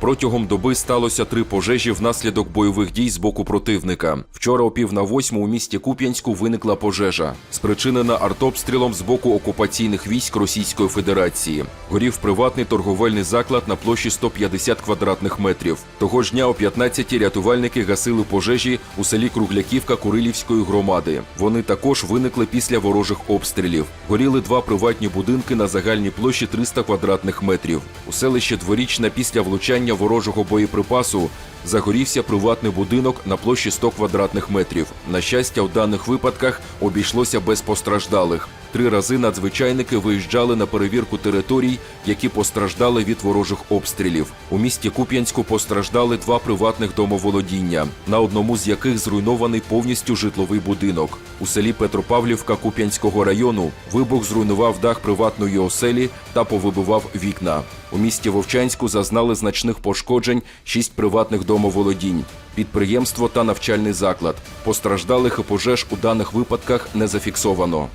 Протягом доби сталося три пожежі внаслідок бойових дій з боку противника. Вчора о пів на восьму у місті Куп'янську виникла пожежа, спричинена артобстрілом з боку окупаційних військ Російської Федерації. Горів приватний торговельний заклад на площі 150 квадратних метрів. Того ж дня о 15-ті рятувальники гасили пожежі у селі Кругляківка Курилівської громади. Вони також виникли після ворожих обстрілів. Горіли два приватні будинки на загальній площі 300 квадратних метрів. У селищі Дворічна після влучання ворожого боєприпасу загорівся приватний будинок на площі 100 квадратних метрів. На щастя, у даних випадках обійшлося без постраждалих. Три рази надзвичайники виїжджали на перевірку територій, які постраждали від ворожих обстрілів. У місті Куп'янську постраждали два приватних домоволодіння, на одному з яких зруйнований повністю житловий будинок. У селі Петропавлівка Куп'янського району вибух зруйнував дах приватної оселі та повибивав вікна. У місті Вовчанську зазнали значних пошкоджень шість приватних домоволодінь, підприємство та навчальний заклад. Постраждалих і пожеж у даних випадках не зафіксовано.